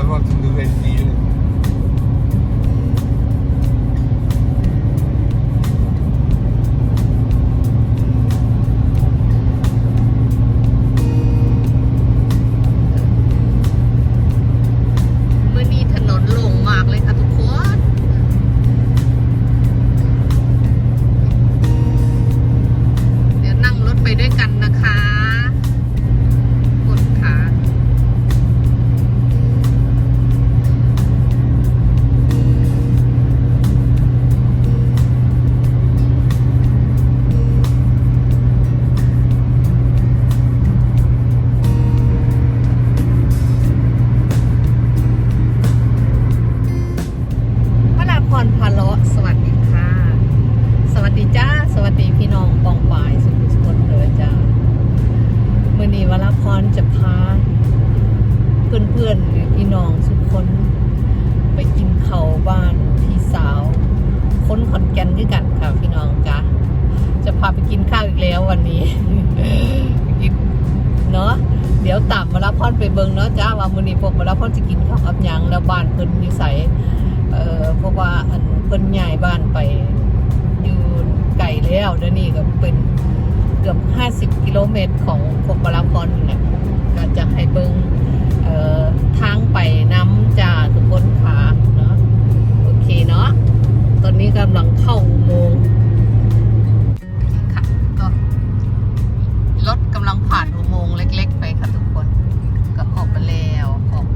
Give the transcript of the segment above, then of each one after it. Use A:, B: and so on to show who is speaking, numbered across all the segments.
A: avoir de nouvelles vies. วอีกแล้ววันนี้กินเนาะเดี๋ยวตามวราพรไปเบิงเนาะจ้าว่ามื้อนี้พวกวราพรจะกินข้าวกับหยังแล้วบ้านเพิ่นนิสัยเอ่อเพราะว่าอันเพิ่นย้ายบ้านไปอยู่ไกลแล้วเดี๋ยวนี้ก็เป็นเกือบ 50 กิโลเมตรของพวกบาลาพรนี่แหละก็จะให้เบิ่งเอ่อทางไปน้ำจ้าทุกคนค่ะเนาะโอเคเนาะตอนนี้กำลังเข้าอุโมงค์ งค์เล็ก ๆ ไปค่ะทุกคน ก็ออกไปแล้วออก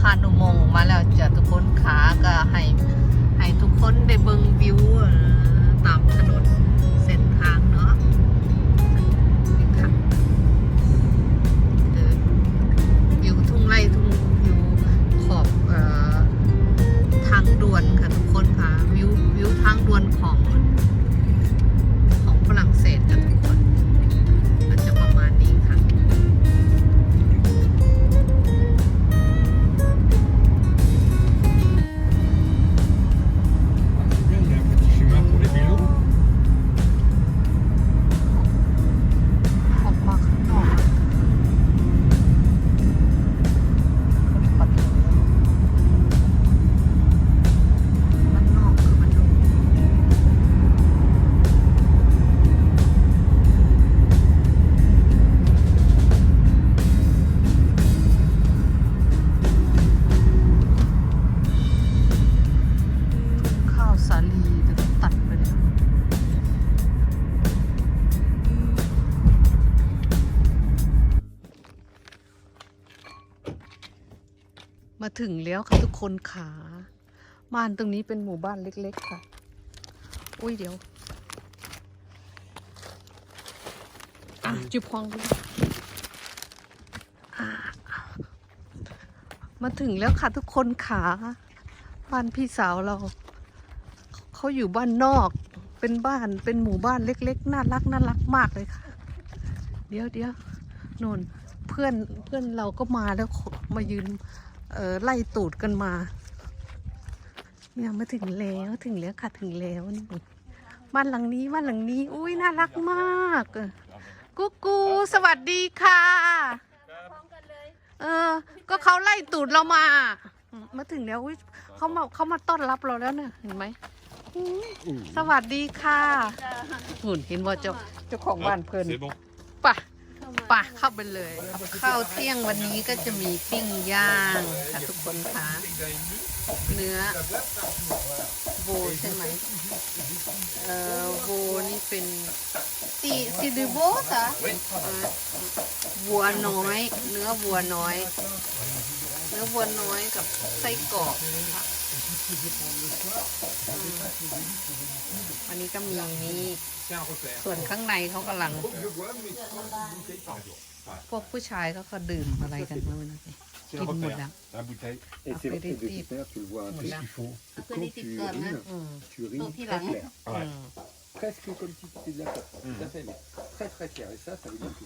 A: ผ่านอุโมงค์มาแล้วจะทุกคนขาก็ให้ให้ทุกคนได้เบิ่งวิวตามถนน มาถึงแล้วค่ะทุกคนขาบ้านตรงนี้เป็นหมู่บ้านเล็ก ๆ ค่ะ อุ้ยเดี๋ยวอะจุบพองมาถึงแล้วค่ะทุกคนขาบ้านพี่สาวเรา เขาอยู่บ้านนอก เป็นบ้านเป็นหมู่บ้านเล็ก ๆ น่ารักน่ารักมากเลยค่ะ เดี๋ยวเดี๋ยวน่นเพื่อนเพื่อนเราก็มาแล้วมายืน เออไล่ตูดกันมา เนี่ยมาถึงแล้วถึงแล้วค่ะถึงแล้วนี่บ้านหลังนี้บ้านหลังนี้ อุ้ยน่ารักมากเออกุ๊กกูสวัสดีค่ะเออ ก็เขาไล่ตูดเรามาอืมมาถึงแล้วอุ้ยเขามาเขามาต้อนรับเราแล้วเนี่ยเห็นไหมอืมสวัสดีค่ะหุ่นเห็นว่าเจ้าเจ้าของบ้านเพลิน
B: C'est bon.
A: ป่ะ ป่ะเข้าไปเลยข้าวเที่ยงวันนี้ก็จะมีปิ้งย่างค่ะทุกคนคะเนื้อโบใช่ไหมเอ่อโบนี่เป็นซีซีดูโบสะเอ่อวัวน้อย เนื้อวัวน้อย เนื้อวัวน้อยกับไส้กรอกค่ะ อืมอันนี้ก็มีนี่
B: C'est un repère.
A: ส่วนข้างในเขากำลัง พวกผู้ชายเขาก็ดื่มอะไรกันไม่รู้สิ
B: C'est
A: กิ
B: un
A: นหมด
B: repère.
A: แล้ว
B: La bouteille.
C: Et c'est vrai que de
A: Apéritif.
C: toute manière, tu le vois un peu
A: Voilà.
C: ce qu'ils font.
D: Un peu
C: Quand
D: des
C: tu
D: petites connes,
C: urines,
A: อืม
C: tu urines
D: Au
C: très
D: pilant.
C: clair.
A: อืม
C: Presque comme si tu étais de la coque. Tout à fait, mais très très clair. Et ça, ça veut dire que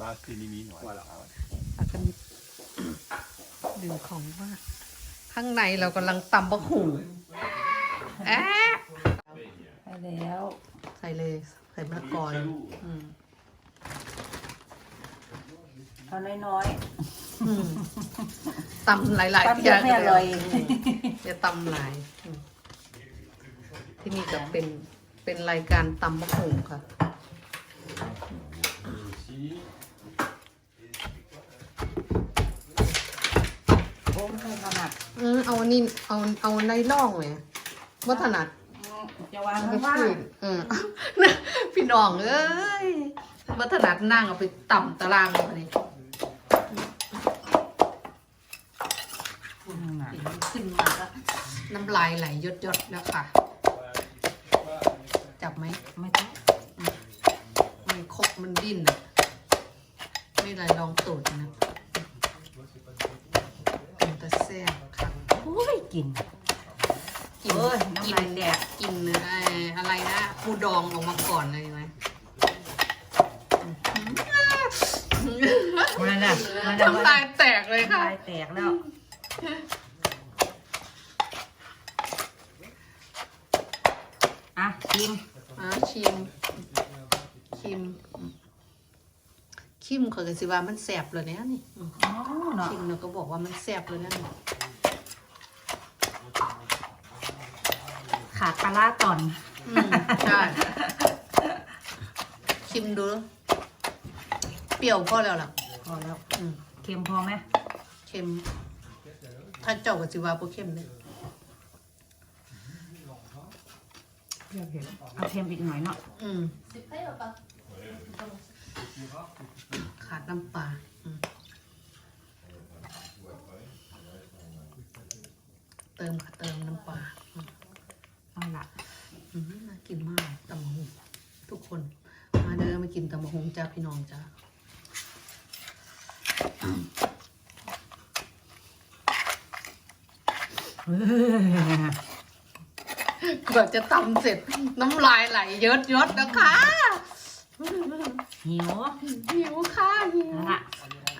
B: Bah, c'est limite. ouais.
C: Voilà.
B: Ah ouais.
A: แล้วก็ดื่มของว่าข้างในเรากำลังตำบะหูแอะ
D: ไป แล้ว
A: ใส่เลยใส่มะละกออืม
D: เอาน้อยๆ
A: อืมตำหลายๆ
D: ตำเยอะไม่อร่อย
A: อย่าตำหลายอืมที่นี่จะเป็นเป็นรายการตำมะขุงค่ะ
D: ผมไม่ถนัด
A: อืมเอาอันนี้เอาเอาในร่องเลยวัฒนัด
D: จะวาง
A: เอาไป
D: ข้างล่าง
A: ฝืนอืมพี่น้องเอ้ยวัฒนัดนั่งเอาไปต่ำตารางเลยนี่ขึ้นมาก็น้ำลายไหลยดยดๆแล้วค่ะ จับไหม
D: ไม่ต้อง
A: มันคกมันดิ้นอะไม่ไรลองตูดนะเป็นตะแซ่บค่ะ
D: โอ้ยกิน
A: กิน
D: โอ้ยน้ำลายแตก
A: กินเอ่ออะไรนะปูดองออกมาก่อนเลยไหม
D: มันน่ะมันน่ะ
A: น้ำลายแตกเลยค่ะ
D: น้ำลายแตกแล้ว อะชิม
A: อะชิมชิมชิมเขาก็สิว่ามันแสบเลยเนี่ยนี่อืม
D: อ๋อเนาะ
A: ชิมแล้วก็บอกว่ามันแสบเลยนะ
D: ขาดปลาร้าก่อน
A: อืมใช่ ชิมดู เปรี้ยวพอแล้วล่ะ
D: พอแล้ว
A: อืม
D: เค็มพอไหม
A: เค็ม ถ้าเจ้ากับสิว่าบ่เค็มเลย
D: เอาเค็มอีกหน่อยเนาะ
A: อืม ขาดน้ำปลาอืมเติมค่ะเติมน้ำปลาอืม
D: เอาละ
A: อืมน่ากินมากตำมะฮุงทุก คนมาเด้อมากินตำมะฮุงจ้าพี่น้องจ้า
D: เฮ้ย
A: เกือบจะตำเสร็จน้ำลายไหลเยดยดๆนะคะ
D: หิว
A: หิวค่ะหิว
D: เอาละ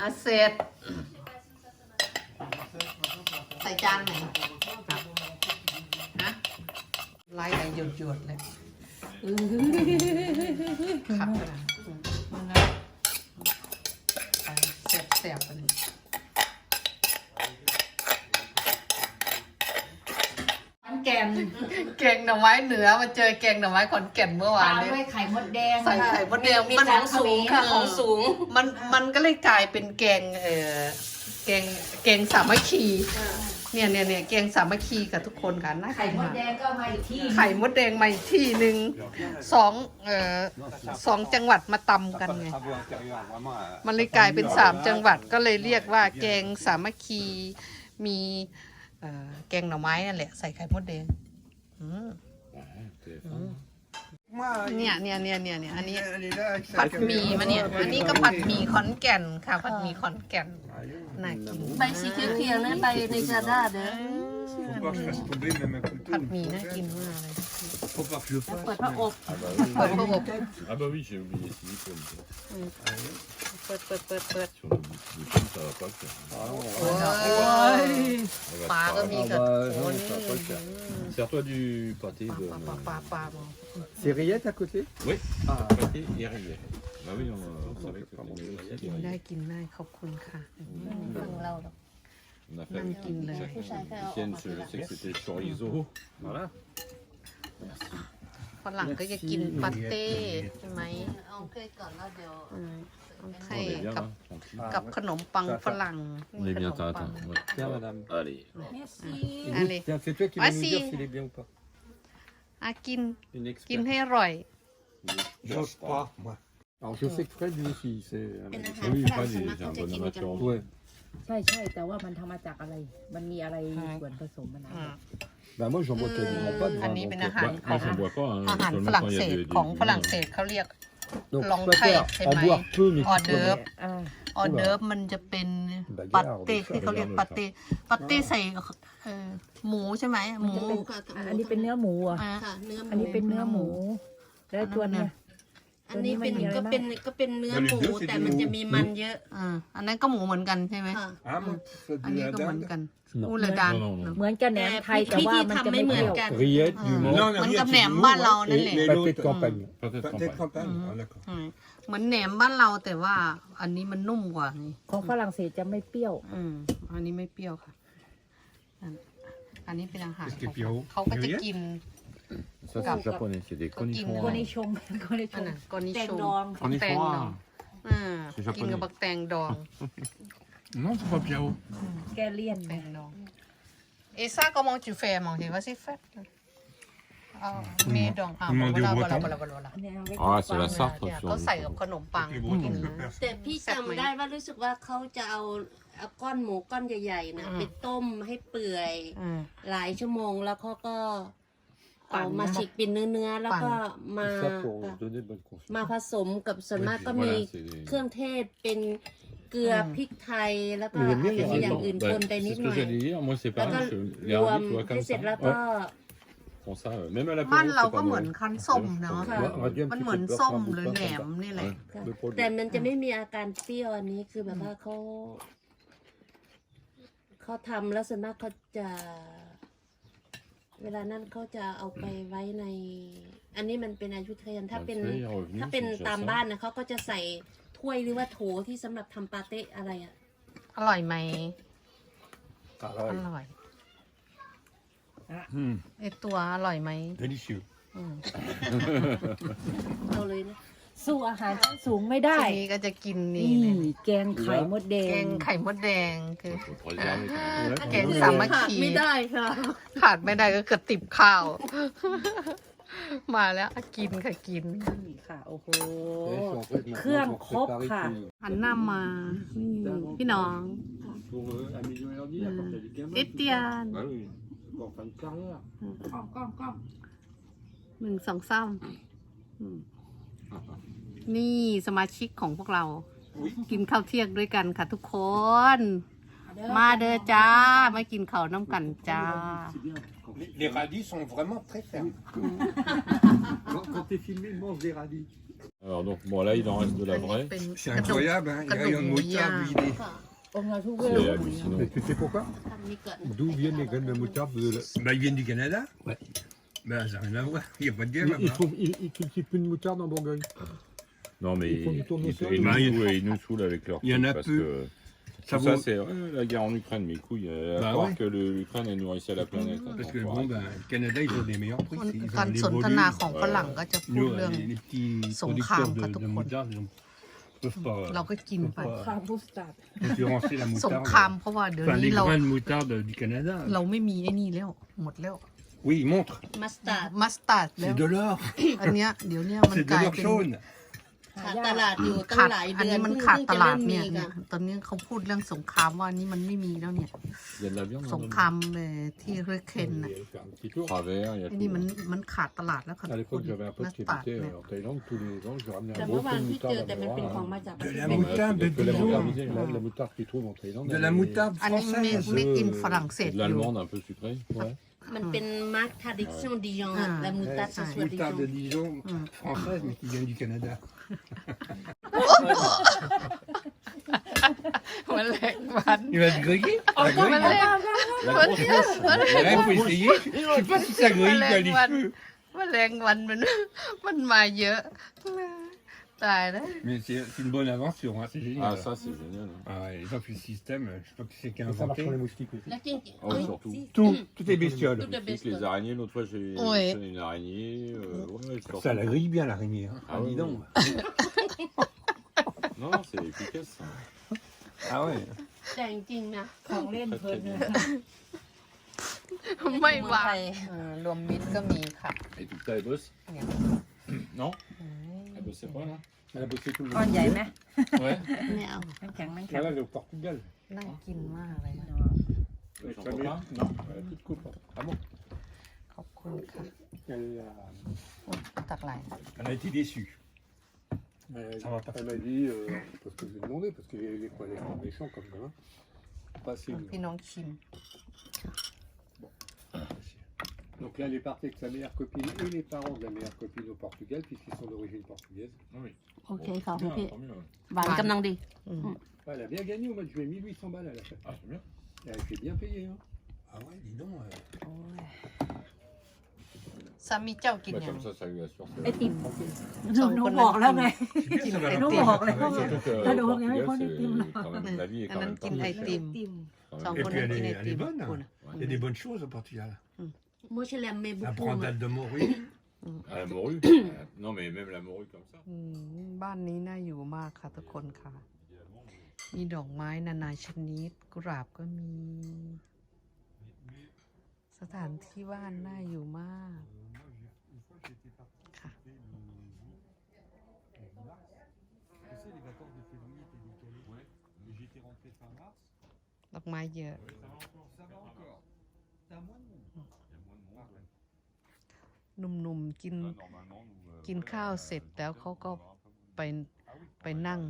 A: อะเสร็จ ใส่จานไหนฮะไล่ไหลหยดหยดๆเลย ขับกระดาษมันนะไปแสบๆไปเลยแกงแกงหน่อไม้เหนือมาเจอแกงหน่อไม้ขอนแก่นเมื่อวา
D: ตานม
A: เนี่ย
D: ด้วยไข่มดแดง
A: ใส่ไข่มดแดง
D: มี
A: มัน
D: จานสูงค่ะ ของสูง
A: มันมันก็เลยกลายเป็นแกงเออแกงแกงสามัคคี เนี่ยเนี่ยเนี่ยแกงสามัคคีกับทุกคนกันนะ
D: ไข่มดแดงก็มาอีกที่
A: ไข่มดแดงมาอีกที่หนึ่งสองเอ่อสองจังหวัดมาตำกันไง
B: Travaux intérieurs, vraiment. euh,
A: มันเลยกลายเป็นสามจังหวัดก็เลยเรียกว่าแกงสามัคคีมีเอ่อแกงหน่อไม้นั่นแหละใส่ไข่มดแดงอืม
B: Moi,
A: เนี่ยเนี่ยเนี่ยเนี่ยเนี่ยอันนี้
B: elle est là avec sa
A: ผัดหมี่
B: caméra.
A: มาเนี่ย อันนี้ก็ผัดหมี่ขอนแก่นค่ะ ผัดหมี่ขอนแก่นน่ากิน
E: ใบสีเขียวๆนะใบในจาด้าเด้อ
B: Faut pas que je fasse tomber même un
A: ผัด
B: couteau.
A: หมี่น่ากินมากเลย
B: Faut pas que je le fasse.
E: เปิดพระอบ
A: เปิดประบบ
F: Ah bah oui, j'ai oublié silicone.
A: เปิดเปิดเปิดเปิด
F: Sur le bout de silicone, ça va pas le faire.
A: โอ้ย
F: On va
A: ปลา
F: se
A: ก็
F: faire-
A: มีกับ
B: Ah bah,
A: โอ้
B: non,
A: นี่
B: ça va pas le faire.
F: Sers-toi du pâté
A: ป
F: de...
A: ลาปลาปลาปลาปลา
C: C'est rillettes à côté
F: Oui,
C: Ah.
F: pâté et rillettes. Bah oui, on, on savait que c'était aussi
A: กิ
F: des
A: นได้
F: rillettes.
A: กินได้ขอบคุณค่ะ
E: ฟังเราหรอก
F: On a fait avec
A: Nankin, là.
F: chaque week-end, je sais que c'était chorizo. Voilà.
A: ฝรั่งก็จะกินปาเต้ใช่ไหม
E: เอาเคยก่อนแล้วเดี๋ยว
A: อืมต้อง
F: On
A: ให้
F: est bien,
A: กับ
F: hein, tranquille.
A: กับขนมปังฝรั่ง
F: On est bien,
A: ขนม
F: t'as
A: ปัง
F: attends. ouais.
C: Tiens, madame.
F: Allez.
A: Allez.
C: Tiens, c'est toi qui vas
A: Ah,
C: nous
A: si.
C: dire s'il est bien ou pas.
A: อะกิน
C: Une
A: กิน
C: experte.
A: ให้อร่อย
C: J'ose pas, moi. Alors, je sais que Fred, lui aussi, c'est...
E: เป็นอาหาร
F: Oui,
E: ฝรั่
F: pas
E: งส่วน
F: des
E: มาก
F: j'ai
E: เขา
F: un
E: จะ
F: bon
E: กินกัน
F: amateur.
C: Ouais.
G: ใช่ใช่แต่ว่ามันทำมาจากอะไร มันมีอะไร
A: ใช่
G: ส่วนผสมมันนะ
A: อืม
C: Bah, moi, j'en bois quasiment pas de
A: อัน
C: vin.
A: นี้
C: donc,
A: เป็น
C: euh,
A: อาหาร
F: Bah, moi, j'en bois pas. Hein,
A: อาหาร
F: seulement
A: ฝรั่ง
F: quand il y
A: เศ
F: a
A: ส
F: des- des-
A: ของ
F: du
A: ฝรั่ง
F: vin.
A: เศสเขาเรียก
C: Donc,
A: Long
C: je préfère
A: taille, c'est
C: en
A: maïs.
C: boire peu, mais
A: ออ
C: qui
A: เดิร์ฟ
G: อ่า
A: ออเดิร์ฟมันจะเป็น
C: Bagarre,
A: ปัตเต้
C: des
A: ที่เขาเรียกปัตเต้ปัตเต้ใส่เอ่อหมูใช่ไหมหมู
G: อะอันนี้เป็นเนื้อหมูอะ
A: อะ
E: ค่ะเนื้อหมู
G: อันนี้เป็นเนื้อหมู แล้วตัวเนี้ย
E: อันนี้เป็นก็เป็นก็เป็นเนื้อหมูแต่มันจะมีมันเยอะ
A: อ่าอันนั้นก็หมูเหมือนกันใช่ไหม
E: ค่ะ
B: Ah, moi, ça
A: อัน
B: de
A: นี้
B: la
A: ก็เหมือน
B: dinde.
A: กัน
C: Non.
A: อูละดัน
F: Non, non, non.
G: เหมือนกับแหนมไทยแต่ว่ามันจะไม่เปรี้ยว
E: กัน
C: Rillettes, du
B: Non,
C: mont
B: on a
A: Comme
B: rien,
A: comme
B: c'est
A: les
B: du
A: mbas,
B: mou,
A: là,
B: hein.
A: on a
B: Et-
A: les-
B: mais
C: pâté
B: l'autre,
C: de campagne.
F: Pâté de
B: Pâté de
F: campagne.
B: campagne. Ah, d'accord.
A: อืมเหมือนแหนมบ้านเราแต่ว่า อันนี้มันนุ่มกว่านี่
G: ของฝรั่งเศสจะไม่เปรี้ยว
A: อืมอันนี้ไม่เปรี้ยวค่ะอันอันนี้เป็นอาหาร
B: Qu'est-ce qui est
A: ของ
B: Pierrot
A: เขาก็จะกิน
F: Ça, c'est japonais, c'est des cornichons.
G: คน
F: hein.
G: นิชงคนนิช
A: อัน
G: ง
A: นั้นกอนิ
G: แตง
A: ชู
G: ดอง
A: บักแตง
F: Cornichons,
A: ดอง
F: ah.
A: อ่า
F: C'est japonais
A: กินกับบักแตงดอง
B: Non, c'est pas Pierrot.
G: แกเลี่ยน
A: แตงดอง Et ça, comment tu fais à manger Vas-y, fais. Ah, mais donc, ah,
B: Demandez
A: voilà,
B: au
A: voilà,
B: breton.
A: voilà, voilà, voilà.
G: เนี่ยเอาไว้
F: Ah, c'est la
A: เนี่ย
F: sartre
A: เนี่ย
F: sur
A: เขาใส่กับขนมปัง
B: Les
A: กิน
B: Bretons,
A: นะ
B: je perds.
E: แต่พี่จำได้ว่ารู้สึกว่าเขาจะเอาเอาก้อนหมูก้อนใหญ่ๆนะ
A: อืม
E: ไปต้มให้เปื่อย
A: อืม
E: หลายชั่วโมงแล้วเขาก็
A: ปั่
E: เอา
A: น
E: มาฉีกเป็นเนื้อๆแล้วก็มา
C: Ça pour donner bonne consistance.
E: มาผสมกับส่วนมากก็
F: Voilà,
E: มี
F: c'est des-
E: เครื่องเทศเป็นเกลือพริกไทยแล้วก็
C: Mais j'aime
E: อาจ
C: bien
E: จะ
C: les
E: มีอย่าง
F: Attends,
E: อื่น
F: bah,
E: ปนไปนิ
F: c'est
E: ด
F: ce
E: ห
F: que
E: น่อย
F: j'allais dire. Moi, c'est
E: แล้วก็
F: pareil. je- Les
E: รวม
F: hardis, tu vois,
E: ให้
F: comme
E: เสร็จ
F: ça.
E: แล้วก็
F: Font ça, euh, même à la
A: บ้าน
F: peau,
A: เรา
F: c'est
A: ก็
F: pas
A: เหมือน
F: mauvais.
A: คั้นส้มเนาะ
E: ค่ะ
C: On va dire un
A: มัน
C: petit
A: เหมือน
C: peu de
A: ส้ม
C: beurre,
A: หรือ
C: beurre,
A: แหน
C: beurre.
A: มนี่แหละ
C: Ouais, le produit.
E: แต่มันจะไม่มีอาการเปรี้ยวอันนี้คือแบบว่าเขาเขาทำแล้วส่วนมากเขาจะ เวลานั้นเขาจะเอาไปไว้ใน อันนี้มันเป็นอายุทยานถ้าเป็น
F: Ouais, tu sais, il est revenu,
E: ถ้าเป็น
F: c'est déjà
E: ตาม
F: ça.
E: บ้านนะเขาก็จะใส่ถ้วยหรือว่าโถที่สำหรับทำปาเต้อะไรอะ
A: อร่อยไหมอ
C: Pareil.
A: ร่อย
B: Hmm,
A: ไอตัวอร่อยไหม
B: Délicieux.
A: อืม
E: เอาเลยนะ
G: สู้อาหารชั้นสูงไม่ได้
A: ทีนี้ก็จะกินนี่
G: นี่
A: เลย
G: แกงไข่มดแด
A: แก
G: ง
A: งไข่มดแดงคือ
F: Faut préserver quand même.
C: Ouais,
A: แกง
C: ouais.
A: สามัค
E: ขาด
A: คี
E: ไม่ได้ค่ะ
A: ขาดไม่ได้ก็กระติบข้าว มาแล้วกินค่ะกิน
G: นี่ค่ะ โอ้โห
C: Et ils sont en fait, maintenant,
G: เครื่อง
C: ils ont
G: ครบ
C: préparé
G: ค่ะ
C: tout.
A: หันหน้ามา นี่พี่น้อง
C: Pour euh, améliorer leur vie, là, quand il y a des gamins
A: เอ
C: qui
A: เตียน
F: Bah oui.
C: sont en fin de carrière.
G: กล้องกล้องกล้อง
A: หนึ่งสองสามอืม นี่สมาชิกของพวกเรา กินข้าวเที่ยงด้วยกันค่ะทุกคน มาเด้อจ้า มากินข้าวน้ำกันจ้า
C: C'est bien. Quand,
B: Les, les radis sont vraiment très fermes.
C: quand, quand t'es filmé, mange des radis.
F: Alors, donc, bon, là, il en reste de la
A: อันนี้
F: vraie.
A: เป็น
B: C'est
A: กระดูก
B: incroyable, hein. Il y a
A: Cadeau
B: un motard
A: mouillard.
B: vidé.
G: องค์เราทุกเว
F: C'est
G: ล
F: hallucinant.
C: Mais tu sais pourquoi
E: ทำนี้ก่อน
C: D'où viennent les graines de moutarde de la-
B: Bah, ils viennent du Canada
C: Ouais.
B: Bah, ça n'a rien à voir. Il n'y a pas de guerre
C: Ils, ils,
B: là-bas.
C: font- ils- ils cultivent plus de moutarde en Bourgogne.
F: Non, mais
C: Ils font du
F: ils,
C: tournesol.
F: ils
B: Bah, il y
F: nous,
B: a-
F: saoulent- ils nous saoulent avec leur
B: Il y en
F: truc
B: a
F: parce
B: peu.
F: que
B: Ça
F: tout ça,
B: vaut-
F: c'est ouais, la guerre en Ukraine, mais couilles, euh, à
B: Bah
F: croire
B: ouais.
F: que le- l'Ukraine, elle nourrissait la planète.
B: Parce
F: Attends,
B: que
F: faut
B: bon,
F: arrêter.
B: ben, le Canada, ils ont des meilleurs prix.
A: คน
B: Ils ont
A: การ
B: les
A: สนทนา
B: volumes.
A: ของฝรั่งก็จะพูด
B: Nous,
A: เรื่อง
B: les, les petits
A: Son
B: producteurs
A: crâne,
B: de,
A: pas tout
B: de
A: le monde.
B: moutarde, ils ne peuvent pas
A: เราก็กินไป
B: peuvent
G: คา
B: pas
G: บูสตาร์ด
B: concurrencer la
A: สง
B: moutarde.
A: ครามเพราะว่าเดี๋ยว
B: Enfin, les
A: นี้เรา
B: grains de moutarde du Canada.
A: เราไม่มีไอ้นี่แล้ว หมดแล้ว
B: Oui, ils montrent.
E: มัสตาร์ด
A: มัสตาร์ดแล้ว
B: C'est de l'or.
A: อันเนี้ยเดี๋ยวเนี้ยมัน
B: C'est
A: ก
B: de
A: ลาย
B: l'or
A: เป็น
B: jaune.
E: ขาดตลาดอยู่ตั้
A: ขางด
E: หลาย
A: อัน
E: เดือน
A: นี้มัน
E: เพิ่ง
A: ขาดตลาด
E: เพิ่งจะ
A: เนี่ย
E: เริ่มมี
A: เนี่ย
E: กัน
A: ตอนนี้เขาพูดเรื่องสงครามว่านี่มันไม่มีแล้วเนี่ย
F: Il y a de la viande
A: ส
F: dans
A: ง
F: le
A: ครามเอ่อที่เรเคนน่ะ
C: Il y a un petit tour.
F: travers, il y a
A: ไอ้นี่
F: tout.
A: มันมันขาดตลาดแล้วค่ะ
C: À
A: ทุกค
C: l'époque,
A: น
C: j'avais un
A: มั
C: pote
A: ส
C: qui
A: ตาร์ด
C: habitait
A: เนี่ย
C: euh, en Thaïlande. Tous les ans, je lui ramenais
E: แต่
C: un
E: เมื่
C: gros
E: อวา
C: pot
E: น
C: de
E: พี่เจ
C: moutarde
E: อ
C: à
E: แต่มันเป็น
C: Benoît,
E: ของ
C: hein.
E: มาจาก
B: De la
E: เป็น
B: moutarde de
C: de la
B: Dijon.
C: moutarde, la, la moutarde qu'ils trouvent en Thaïlande.
B: De
C: elle
B: la
C: est-
B: moutarde
A: อันนี้เม
B: française.
A: เมกอินฝรั่งเศส
F: C'est
A: อ
F: de
A: ยู่
F: l'allemande un peu sucrée.
C: Ouais.
E: มันเป็นมาร์คทาดิชั่นดิยอง
A: อ่า
E: และมูตัส
A: ใช่
E: สวดิยอง
B: Moutarde de Dijon,
A: Mm.
B: française, mais qui vient du Canada.
A: มันแรงวัน
B: Il va se griller Ça
A: มัน
B: grille
A: แรง
F: La grosse grosse.
B: Ouais, faut essayer. Je sais pas si ça grille
A: Malin,
B: dans les
A: Juan.
B: cheveux.
A: มันแรงวันมัน มันมาเยอะ ตายแล้ว
B: Mais c'est c'est une bonne invention, hein, c'est génial.
F: Ah, ça, c'est génial. hein.
B: Ah ouais, ils ont fait le système, je sais pas qui c'est qui a
C: Et ça marche
B: inventé.
C: pour les moustiques aussi.
E: แล้วจริง
F: Ah oui, surtout.
B: Tout, toutes les bestioles.
E: Tout de
F: Avec les araignées, l'autre fois, j'ai
A: Ouais.
F: j'ai une araignée. euh, ouais, je sors
B: Ça
F: tout.
B: la grille bien l'araignée. Hein.
F: Ah
B: Ah,
F: ouais,
B: dis donc.
F: Non, non, c'est efficace. ça.
B: Ah ouais.
E: แต่จริงๆนะ
G: ของเล่นเพลินเลย
A: ไม่หวานเออรวมมิตรก็มีค่ะ
F: Et toute ça, elle bosse
A: Regarde.
F: Non Elle bossait pas, là
C: Elle a bossé tout le
G: ก้อน
C: monde.
G: ใหญ่ไหม
F: Ouais.
E: ไม่เอา
G: น้ำแข็งน้ำแข็ง
C: Voilà, elle est au Portugal.
A: น่ากินมากเลยนะ
C: Elle
F: J'en
C: a
F: peux pas
C: Non, elle a plus de coupe. Ah bon
A: ขอบคุณค่ะ
C: Elle, a,
A: อุ๊ยตักไหลาย
B: Elle a été déçue.
C: elle,
B: Ça va pas.
C: elle m'a dit, euh, parce que je lui ai demandé, parce qu'il est quoi, les est méchant comme ça. Hein. Pas assez.
A: พี่น้องชิม
C: Donc là, elle est partie avec sa meilleure copine et les parents de la meilleure copine au Portugal, puisqu'ils sont d'origine portugaise.
F: Ah oui.
G: โอเคค่ะพี่
F: Bien,
G: พี่
F: tant mieux. ouais.
G: หวานกำลังดี
C: Ouais, elle a bien gagné au mois de juillet, 1800 balles à la fête.
F: Ah, c'est bien.
C: Elle a été bien payée. Hein.
B: Ah ouais, dis donc. euh,
A: สามีเจ้ากิน
F: Bah,
A: ยัง
F: comme ça, ça lui assure.
G: ไอติม
A: สอง
G: หนู
A: คน
G: บอกแล้วไง
B: c'est bien, ça va
A: Hãy
B: leur
A: subscribe
B: faire
G: cho kênh
B: travailler.
F: Surtout que
G: Là,
F: au
G: le
F: Portugal,
G: regard,
F: c'est
G: il est
F: quand même- la vie est
A: อัน
F: quand
A: นั้น
F: même
A: กิน
F: pas
A: ไอ
F: chère.
A: ติม
G: ติม
F: Quand
A: สอง
F: même.
A: คน
B: Et puis
A: นั้น
B: elle
A: กิน
B: est,
A: ไอ
B: elle
A: ติ
B: est
A: ม
B: bonne.
A: คุณ
B: hein. Il y a des bonnes choses au Portugal.
E: Moi, je l'aime
B: La
E: beaucoup.
B: brandade de morue.
F: À la morue Non, mais même la morue comme ça.
A: อืมบ้านนี้น่าอยู่มากค่ะทุกคนค่ะ มีดอกไม้นานาชนิด กุหลาบก็มี สถานที่บ้านน่าอยู่มาก ค่ะ ดอกไม้เยอะ หนุ่มๆกินกินข้าวเสร็จแล้วเขาก็ไปไปนั่ง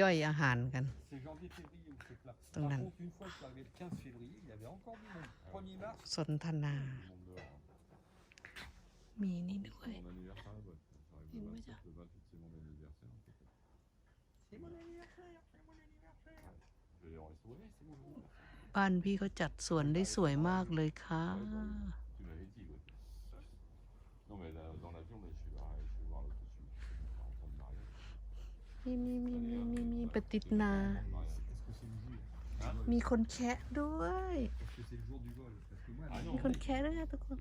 A: ย่อยอาหารกัน
C: C'est janvier-février où c'est plat.
A: Donc,
C: Par
A: là-
C: contre, une fois que je suis arrivé le 15 février, il y avait encore du monde. 1er mars,
A: สนทนา มีนี่ด้วย
F: Mon anniversaire là-bas. Ça arrive
A: Et
F: le
A: moi,
F: 27,
A: ça.
F: le 28, c'est mon anniversaire. en fait.
C: c'est mon anniversaire, c'est mon anniversaire.
F: Je vais aller au resto. Oui, c'est mon anniversaire.
A: บ้านพี่เขาจัดสวนได้สวยมากเลยค่ะ
F: Tu m'avais dit, ouais. Non, mais là, dans l'avion, là, je vais voir, je vais voir là tout de suite. Je vais en train de marier.
A: มีมีมีมีมีมีปฏิทนา มีคนแคะด้วย มีคนแคะด้วยนะทุกคน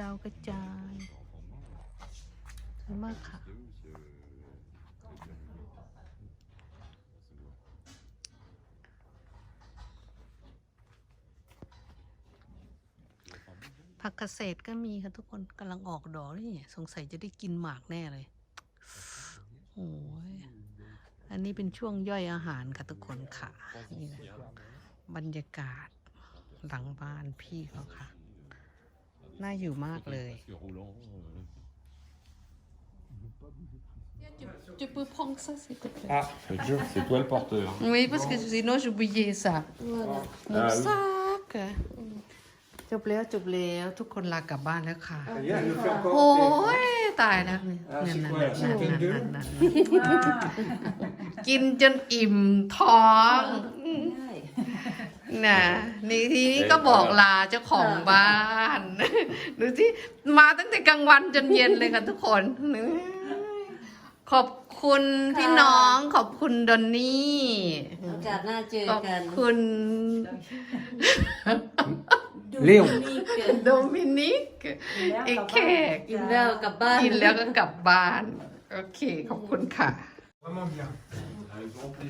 A: ดาวกระจายสวยมากค่ะ ผักเกษตรก็มีค่ะทุกคนกำลังออกดอกนี่สงสัยจะได้กินหมากแน่เลย โอ้ยอันนี้เป็นช่วงย่อยอาหารค่ะทุกคนค่ะ นี่นะบรรยากาศหลังบ้านพี่เขาค่ะ น่าอยู่มากเลย
F: Parce que roulant. euh,
A: Tu peux prendre ça, s'il te plaît.
F: Ah, c'est toi le porteur.
A: Oui, parce que sinon j'oubliais ça.
E: Voilà.
A: Mon
F: Ah oui.
A: sac. จบแล้วจบแล้วทุกคนลากลับบ้านแล้วค่ะ
C: Rien, elle le fait encore.
A: โอ้ยตายแล้วนี่
C: อ่า
A: นั่น
C: c'est
A: นั่น
C: quoi,
A: นั่น
C: c'est
A: นั่น
C: deux
A: นั่นนั่นกินจนอิ่มท้องน่ะนี่ทีนี้ก็บอกลาเจ้าของบ้านดูที่มาตั้งแต่กลางวันจนเย็นเลยค่ะทุกคนขอบคุณพี่น้อง ขอบคุณดอนนี่
E: โอกาสหน้าเจอ
A: ขอบ
E: กัน
A: คุณ
B: Léon.
A: โดมินิกเอกแขก
E: กินแล้วกลับบ้าน
A: กินแล้วก็กลับบ้าน โอเค ขอบคุณค่ะ
B: Vraiment bien.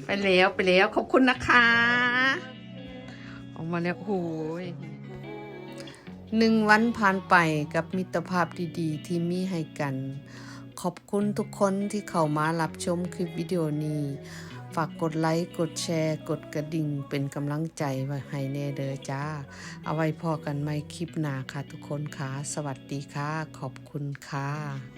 A: ไปแล้วไปแล้วขอบคุณนะคะ ออกมาแล้วโอ้โหยหนึ่งวันผ่านไปกับมิตรภาพดีๆ ที่มีให้กัน ขอบคุณทุกคนที่เข้ามารับชมคลิปวิดีโอนี้ ฝากกดไลค์กดแชร์ กดกระดิ่งเป็นกำลังใจไว้ให้แน่เด้อจ้า เอาไว้พอกันไม่คลิปหน้าค่ะทุกคนค่ะ สวัสดีค่ะ ขอบคุณค่ะ